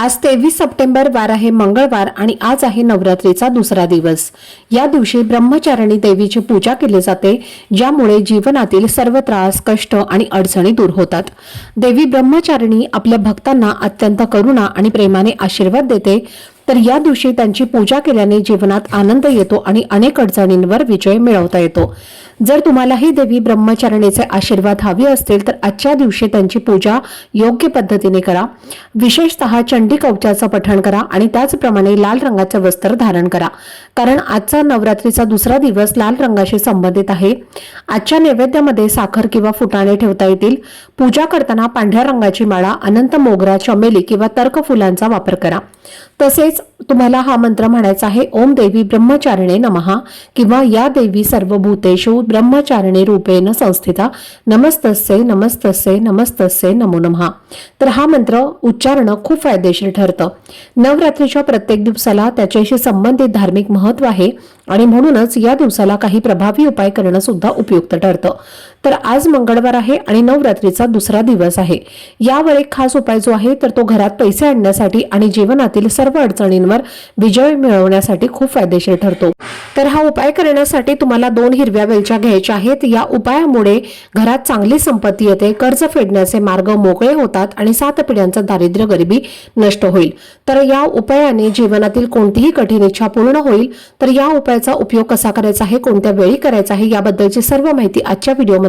आज तेवीस सप्टेंबर वार आहे मंगळवार आणि आज आहे नवरात्रीचा दुसरा दिवस. या दिवशी ब्रह्मचारिणी देवीची पूजा केली जाते ज्यामुळे जीवनातील सर्व त्रास कष्ट आणि अडचणी दूर होतात. देवी ब्रह्मचारिणी आपल्या भक्तांना अत्यंत करुणा आणि प्रेमाने आशीर्वाद देते. तर या दिवशी त्यांची पूजा केल्याने जीवनात आनंद येतो आणि अनेक अडचणींवर विजय मिळवता येतो. जर तुम्हालाही देवी ब्रह्मचारिणीचे आशीर्वाद हवे असतील तर आजच्या दिवशी त्यांची पूजा योग्य पद्धतीने करा. विशेषतः चंडी कवचाचं पठण करा आणि त्याचप्रमाणे लाल रंगाचं वस्त्र धारण करा. कारण आजचा नवरात्रीचा दुसरा दिवस लाल रंगाशी संबंधित आहे. आजच्या नैवेद्यामध्ये साखर किंवा फुटाणे ठेवता येतील. पूजा करताना पांढऱ्या रंगाची माळा अनंत मोगरा चमेली किंवा तर्क फुलांचा वापर करा. तसेच तुम्हाला हा मंत्र म्हणायचा आहे ओम देवी ब्रह्मचारिणे नमहा किंवा या देवी सर्व भूतेशू ब्रह्मचारिणी रूपेण संस्थिता. नमस्तस्ये नमस्तस्ये नमस्तस्ये नमो नमहा तर हा मंत्र उच्चारणं खूप फायदेशीर ठरतं. नवरात्रीच्या प्रत्येक दिवसाला त्याच्याशी संबंधित धार्मिक महत्त्व आहे आणि म्हणूनच या दिवसाला काही प्रभावी उपाय करणं सुद्धा उपयुक्त ठरतं. तर आज मंगळवार आहे आणि नवरात्रीचा दुसरा दिवस आहे. यावर एक खास उपाय जो आहे तर तो घरात पैसे आणण्यासाठी आणि जीवनातील सर्व अडचणींवर विजय मिळवण्यासाठी खूप फायदेशीर ठरतो. तर हा उपाय करण्यासाठी तुम्हाला दोन हिरव्या वेलच्या घ्यायच्या आहेत. या उपायामुळे घरात चांगली संपत्ती येते कर्ज फेडण्याचे मार्ग मोकळे होतात आणि सात पिढ्यांचं दारिद्र्य गरिबी नष्ट होईल. तर या उपायाने जीवनातील कोणतीही कठीण इच्छा पूर्ण होईल. तर या उपायाचा उपयोग कसा करायचा आहे कोणत्या वेळी करायचा आहे याबद्दलची सर्व माहिती आजच्या व्हिडिओमध्ये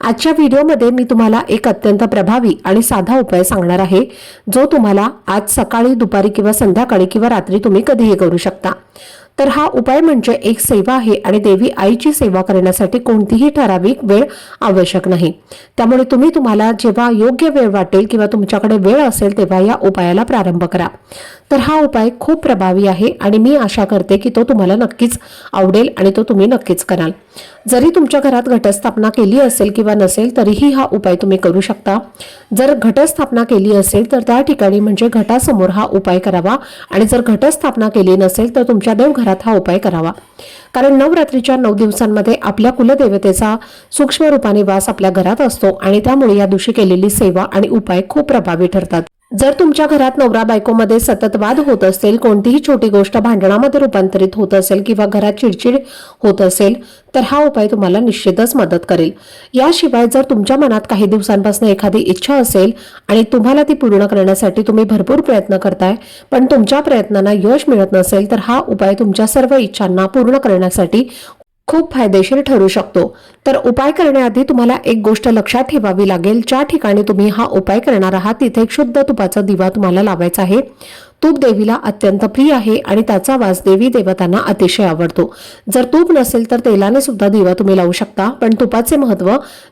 आजच्या व्हिडिओमध्ये मी तुम्हाला एक अत्यंत प्रभावी आणि साधा उपाय सांगणार आहे जो तुम्हाला आज सकाळी दुपारी किंवा संध्याकाळी किंवा रात्री तुम्ही कधीही करू शकता. तर हा उपाय म्हणजे एक सेवा आहे आणि देवी आईची सेवा करण्यासाठी कोणतीही ठराविक वेळ आवश्यक नाही. त्यामुळे तुम्ही तुम्हाला जेव्हा योग्य वेळ वाटेल किंवा तुमच्याकडे वेळ असेल तेव्हा या उपायाला प्रारंभ करा. तर हा उपाय खूप प्रभावी आहे आणि मी आशा करते की तो तुम्हाला नक्कीच आवडेल आणि तो तुम्ही नक्कीच कराल. जरी तुमच्या घरात घटस्थापना केली असेल किंवा नसेल तरीही हा उपाय तुम्ही करू शकता. जर घटस्थापना केली असेल तर त्या ठिकाणी म्हणजे घटासमोर हा उपाय करावा आणि जर घटस्थापना केली नसेल तर तुमच्या देवघरात हा उपाय करावा. कारण नवरात्रीच्या नऊ दिवसांमध्ये आपल्या कुलदेवतेचा सूक्ष्म रूपाने वास आपल्या घरात असतो आणि त्यामुळे या दिवशी केलेली सेवा आणि उपाय खूप प्रभावी ठरतात. जर तुमच्या घरात नवरा बायकोमध्ये सतत वाद होत असेल कोणतीही छोटी गोष्ट भांडणामध्ये रूपांतरित होत असेल किंवा घरात चिडचिड होत असेल तर हा उपाय तुम्हाला निश्चितच मदत करेल. याशिवाय जर तुमच्या मनात काही दिवसांपासून एखादी इच्छा असेल आणि तुम्हाला ती पूर्ण करण्यासाठी तुम्ही भरपूर प्रयत्न करताय पण तुमच्या प्रयत्नांना यश मिळत नसेल तर हा उपाय तुमच्या सर्व इच्छांना पूर्ण करण्यासाठी खूप फायदेशीर ठरू शकतो. तर उपाय करण्याआधी तुम्हाला एक गोष्ट लक्षात ठेवावी लागेल. ज्या ठिकाणी तुम्ही हा उपाय करणार आहात तिथे एक शुद्ध तुपाचा दिवा तुम्हाला लावायचा आहे. तूप देवीला अत्यंत प्रिय आहे आणि त्याचा वास देवी देवतांना अतिशय आवडतो. जर तूप नसेल तर तेलाने सुद्धा दिवा तुम्ही लावू शकता पण तुपाचे महत्त्व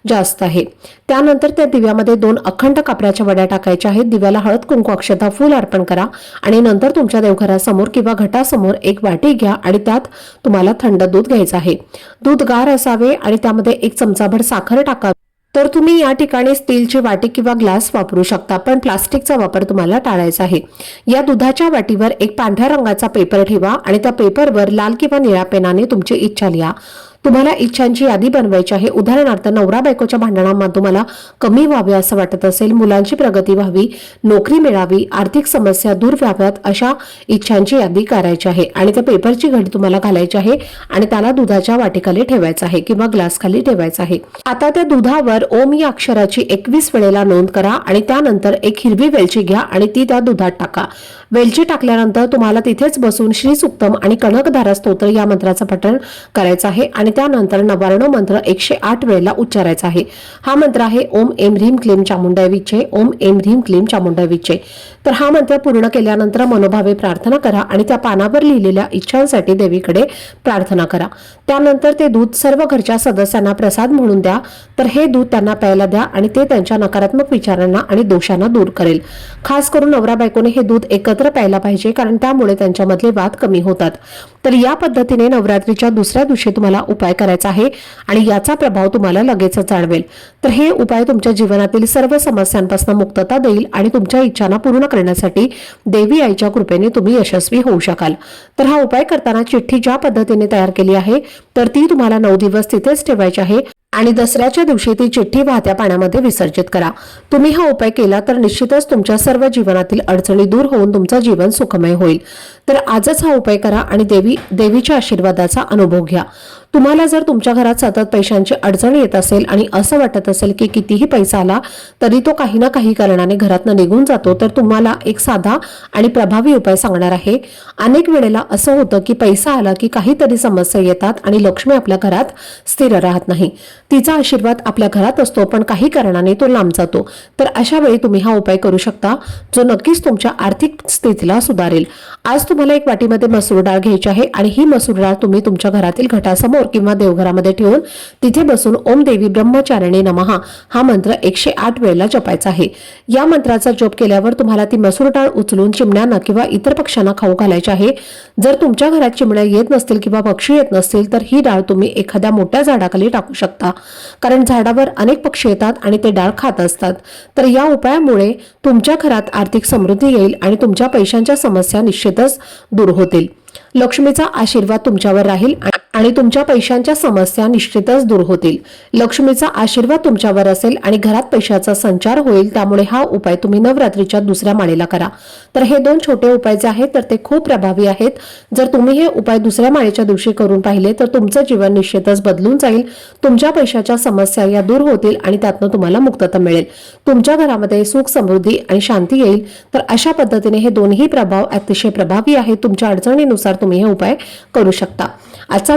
जास्त आहे. त्यानंतर त्या दिव्यामध्ये दोन अखंड कापऱ्याच्या वड्या टाकायच्या आहेत. दिव्याला हळद कुंकू अक्षता फूल अर्पण करा आणि नंतर तुमच्या देवघरासमोर किंवा घटासमोर एक वाटी घ्या आणि त्यात तुम्हाला थंड दूध घ्यायचं आहे. दूध गार असावे आणि त्यामध्ये एक चमचाभर साखर टाकावी तर तुम्ही या ठिकाणी स्टीलची वाटी किंवा ग्लास वापरू शकता पण प्लास्टिकचा वापर तुम्हाला टाळायचा आहे. या दुधाच्या वाटीवर एक पांढऱ्या रंगाचा पेपर ठेवा आणि त्या पेपरवर लाल किंवा निळ्या पेनाने तुमची इच्छा लिहा. तुम्हाला इच्छांची यादी बनवायची आहे. उदाहरणार्थ नवरा बायकोच्या भांडणांमध्ये तुम्हाला कमी व्हावे असं वाटत असेल मुलांची प्रगती व्हावी नोकरी मिळावी आर्थिक समस्या दूर व्हाव्यात अशा इच्छांची यादी करायची आहे. आणि त्या पेपरची घडी तुम्हाला घालायची आहे आणि त्याला दुधाच्या वाटेखाली ठेवायचं आहे किंवा ग्लास खाली ठेवायचं आहे. आता त्या दुधावर ओम या अक्षराची एकवीस वेळेला नोंद करा आणि त्यानंतर एक हिरवी वेलची घ्या आणि ती त्या दुधात टाका. वेलची टाकल्यानंतर तुम्हाला तिथेच बसून श्री सुक्तम आणि कणकधारा स्तोत्र या मंत्राचं पठण करायचं आहे आणि त्यानंतर नवारणव मंत्र एकशे आठ वेळेला उच्चारायचा आहे. हा मंत्र आहे ओम एम ह्रीम क्लीम चामुंडा विचे ओम एम ह्रीम क्लीम चामुंडा विचे तर हा मंत्र पूर्ण केल्यानंतर मनोभावे प्रार्थना करा आणि त्या पानावर लिहिलेल्या इच्छांसाठी देवीकडे प्रार्थना करा. त्यानंतर ते दूध सर्व घरच्या सदस्यांना प्रसाद म्हणून द्या. तर हे दूध त्यांना प्यायला द्या आणि ते त्यांच्या नकारात्मक विचारांना आणि दोषांना दूर करेल. खास करून नवरा बायकोने हे दूध एकत्र प्यायला पाहिजे कारण त्यामुळे त्यांच्यामधले वाद कमी होतात. तर या पद्धतीने नवरात्रीच्या दुसऱ्या दिवशी तुम्हाला उप उपाय करायचा आहे आणि याचा प्रभाव तुम्हाला लगेच जाणवेल. तर हे उपाय तुमच्या जीवनातील सर्व समस्यांपासून मुक्तता देईल आणि तुमच्या इच्छांना पूर्ण करण्यासाठी देवी आईच्या कृपेने तुम्ही यशस्वी होऊ शकाल. तर हा उपाय करताना चिठ्ठी ज्या पद्धतीने तयार केली आहे तर ती तुम्हाला नऊ दिवस तिथेच ठेवायची आहे आणि दसऱ्याच्या दिवशी ती चिठ्ठी वाहत्या पाण्यामध्ये विसर्जित करा. तुम्ही हा उपाय केला तर निश्चितच तुमच्या सर्व जीवनातील अडचणी दूर होऊन तुमचं जीवन सुखमय होईल. तर आजच हा उपाय करा आणि देवी देवीच्या आशीर्वादाचा अनुभव घ्या. तुम्हाला जर तुमच्या घरात सतत पैशांची अडचण येत असेल आणि असं वाटत असेल की कितीही पैसा आला तरी तो काही ना काही कारणाने घरातनं निघून जातो तर तुम्हाला एक साधा आणि प्रभावी उपाय सांगणार आहे. अनेक वेळेला असं होतं की पैसा आला की काहीतरी समस्या येतात आणि लक्ष्मी आपल्या घरात स्थिर राहत नाही. तिचा आशीर्वाद आपल्या घरात असतो पण काही कारणाने तो लांब जातो. तर अशा वेळी तुम्ही हा उपाय करू शकता जो नक्कीच तुमच्या आर्थिक स्थितीला सुधारेल. आज तुम्हाला एक वाटीमध्ये मसूर डाळ घ्यायची आहे आणि ही मसूर डाळ तुम्ही तुमच्या घरातील घटासमोर किंवा देवघरामध्ये ठेवून तिथे बसून ओम देवी ब्रह्मचारिणी नमहा हा मंत्र एकशे आठ वेळेला जपायचा आहे. या मंत्राचा जप केल्यावर तुम्हाला ती मसूर डाळ उचलून चिमण्यांना किंवा इतर पक्ष्यांना खाऊ घालायची आहे. जर तुमच्या घरात चिमण्या येत नसतील किंवा पक्षी येत नसतील तर ही डाळ तुम्ही एखाद्या मोठ्या झाडाखाली टाकू शकता. कारण झाडावर अनेक पक्षी येतात आणि ते डाळ खात असतात. तर या उपायामुळे तुमच्या घरात आर्थिक समृद्धी येईल आणि तुमच्या पैशांच्या समस्या निश्चितच दूर होतील. लक्ष्मीचा आशीर्वाद तुमच्यावर राहील आणि तुमच्या पैशांच्या समस्या निश्चितच दूर होतील. लक्ष्मीचा आशीर्वाद तुमच्यावर असेल आणि घरात पैशाचा संचार होईल त्यामुळे हा उपाय तुम्ही नवरात्रीच्या दुसऱ्या माळेला करा. तर हे दोन छोटे उपाय जे आहेत तर ते खूप प्रभावी आहेत. जर तुम्ही हे उपाय दुसऱ्या माळेच्या दिवशी करून पाहिले तर तुमचं जीवन निश्चितच बदलून जाईल. तुमच्या पैशाच्या समस्या या दूर होतील आणि त्यातनं तुम्हाला मुक्तता मिळेल. तुमच्या घरामध्ये सुख समृद्धी आणि शांती येईल. तर अशा पद्धतीने हे दोन्ही प्रभाव अतिशय प्रभावी आहेत. तुमच्या अडचणीनुसार तुम्ही हे उपाय करू शकता. आजचा